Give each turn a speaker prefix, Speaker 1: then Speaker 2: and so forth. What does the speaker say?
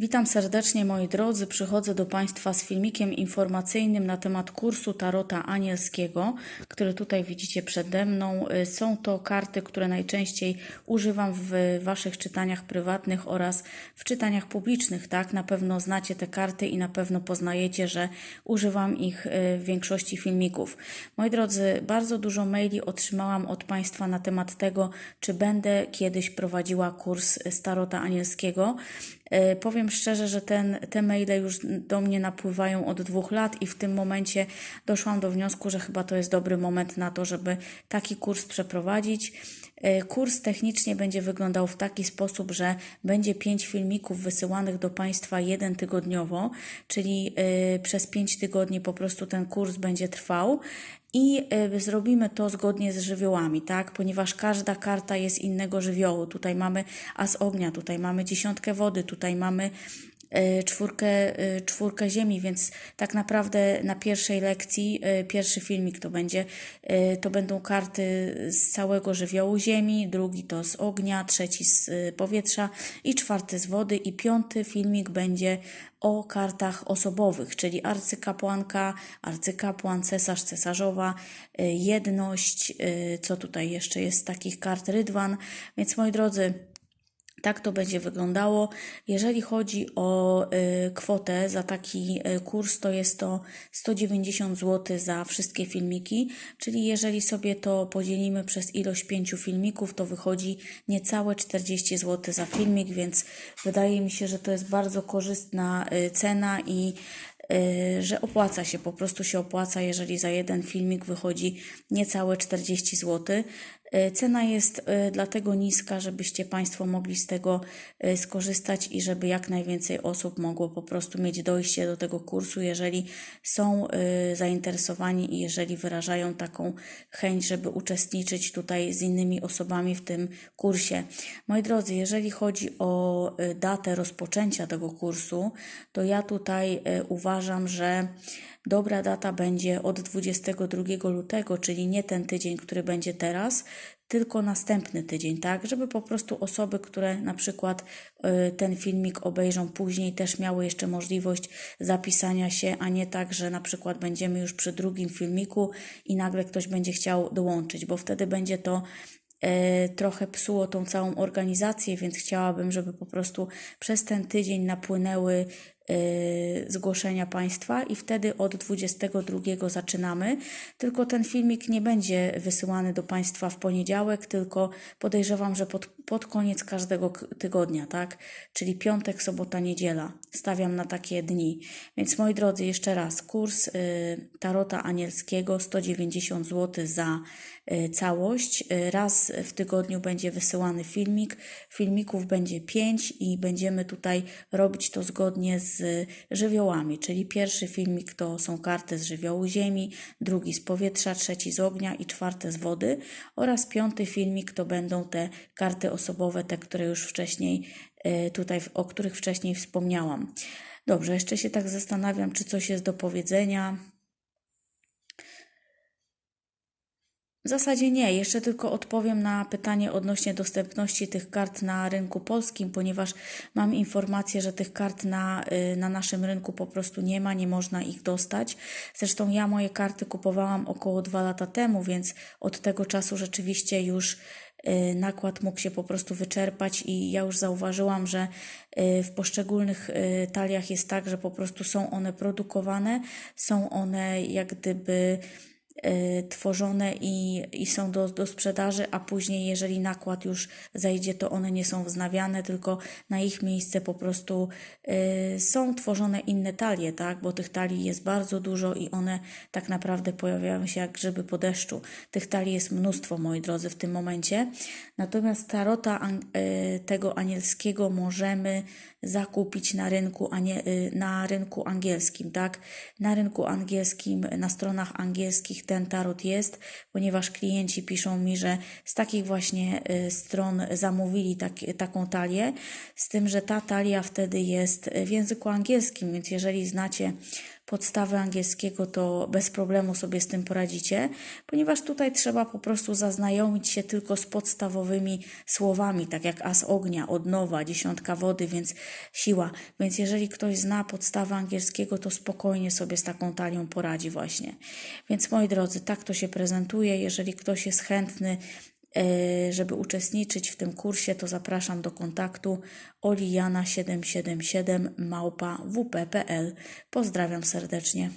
Speaker 1: Witam serdecznie moi drodzy. Przychodzę do Państwa z filmikiem informacyjnym na temat kursu Tarota Anielskiego, który tutaj widzicie przede mną. Y, Są to karty, które najczęściej używam w Waszych czytaniach prywatnych oraz w czytaniach publicznych. Tak, na pewno znacie te karty i na pewno poznajecie, że używam ich y, w większości filmików. Moi drodzy, bardzo dużo maili otrzymałam od Państwa na temat tego, czy będę kiedyś prowadziła kurs z Tarota Anielskiego. E, Szczerze, że ten, te maile już do mnie napływają od dwóch lat i w tym momencie doszłam do wniosku, że chyba to jest dobry moment na to, żeby taki kurs przeprowadzić. E, Kurs technicznie będzie wyglądał w taki sposób, że będzie pięć filmików wysyłanych do Państwa jeden tygodniowo, czyli e, przez pięć tygodni po prostu ten kurs będzie trwał. I y, zrobimy to zgodnie z żywiołami, tak? Ponieważ każda karta jest innego żywiołu. Tutaj mamy as ognia, tutaj mamy dziesiątkę wody, tutaj mamy y, czwórkę, y, czwórkę ziemi, więc tak naprawdę na pierwszej lekcji, pierwszy filmik to będzie, to będą karty z całego żywiołu ziemi, drugi to z ognia, trzeci z powietrza i czwarty z wody i piąty filmik będzie o kartach osobowych, czyli arcykapłanka, arcykapłan, cesarz, cesarzowa, y, jedność, y, co tutaj jeszcze jest z takich kart, rydwan. Więc moi drodzy, tak to będzie wyglądało. Jeżeli chodzi o y, kwotę za taki kurs, to jest to 190 zł za wszystkie filmiki, czyli jeżeli sobie to podzielimy przez ilość pięciu filmików, to wychodzi niecałe 40 zł za filmik, więc wydaje mi się, że to jest bardzo korzystna cena i że opłaca się, po prostu się opłaca, jeżeli za jeden filmik wychodzi niecałe 40 zł. Y, Cena jest y, dlatego niska, żebyście Państwo mogli z tego y, skorzystać i żeby jak najwięcej osób mogło po prostu mieć dojście do tego kursu, jeżeli są zainteresowani i jeżeli wyrażają taką chęć, żeby uczestniczyć tutaj z innymi osobami w tym kursie. Moi drodzy, jeżeli chodzi o datę rozpoczęcia tego kursu, to ja tutaj uważam, że dobra data będzie od 22 lutego, czyli nie ten tydzień, który będzie teraz, tylko następny tydzień, tak? Żeby po prostu osoby, które na przykład y, ten filmik obejrzą później, też miały jeszcze możliwość zapisania się, a nie tak, że na przykład będziemy już przy drugim filmiku i nagle ktoś będzie chciał dołączyć, bo wtedy będzie to e, trochę psuło tą całą organizację, więc chciałabym, żeby po prostu przez ten tydzień napłynęły zgłoszenia Państwa i wtedy od 22 zaczynamy. Tylko ten filmik nie będzie wysyłany do Państwa w poniedziałek, tylko podejrzewam, że pod, pod koniec każdego tygodnia, tak? Czyli piątek, sobota, niedziela. Stawiam na takie dni. Więc moi drodzy, jeszcze raz, kurs y, Tarota Anielskiego 190 zł za y, całość. Y, Raz w tygodniu będzie wysyłany filmik. Filmików będzie pięć i będziemy tutaj robić to zgodnie z żywiołami. Czyli pierwszy filmik to są karty z żywiołu ziemi, drugi z powietrza, trzeci z ognia i czwarty z wody oraz piąty filmik to będą te karty osobowe, te, które już wcześniej y, tutaj, o których wcześniej wspomniałam. Dobrze, jeszcze się tak zastanawiam, czy coś jest do powiedzenia. W zasadzie nie, jeszcze tylko odpowiem na pytanie odnośnie dostępności tych kart na rynku polskim, ponieważ mam informację, że tych kart na, y, na naszym rynku po prostu nie ma, nie można ich dostać. Zresztą ja moje karty kupowałam około dwa lata temu, więc od tego czasu rzeczywiście już y, nakład mógł się po prostu wyczerpać i ja już zauważyłam, że y, w poszczególnych taliach jest tak, że po prostu są one produkowane, są one jak gdyby tworzone i, i są do, do sprzedaży, a później, jeżeli nakład już zejdzie, to one nie są wznawiane, tylko na ich miejsce po prostu y, są tworzone inne talie, tak? Bo tych talii jest bardzo dużo i one tak naprawdę pojawiają się jak grzyby po deszczu. Tych talii jest mnóstwo, moi drodzy, w tym momencie. Natomiast tarota y, tego anielskiego możemy zakupić na rynku, anie, y, na rynku angielskim, tak? Na rynku angielskim, na stronach angielskich ten tarot jest, ponieważ klienci piszą mi, że z takich właśnie y, stron zamówili tak, taką talię, z tym, że ta talia wtedy jest w języku angielskim, więc jeżeli znacie podstawy angielskiego, to bez problemu sobie z tym poradzicie, ponieważ tutaj trzeba po prostu zaznajomić się tylko z podstawowymi słowami, tak jak as ognia, odnowa, dziesiątka wody, więc siła. Więc jeżeli ktoś zna podstawę angielskiego, to spokojnie sobie z taką talią poradzi właśnie. Więc moi drodzy, tak to się prezentuje. Jeżeli ktoś jest chętny, żeby uczestniczyć w tym kursie, to zapraszam do kontaktu olijana777 małpa wp.pl. Pozdrawiam serdecznie.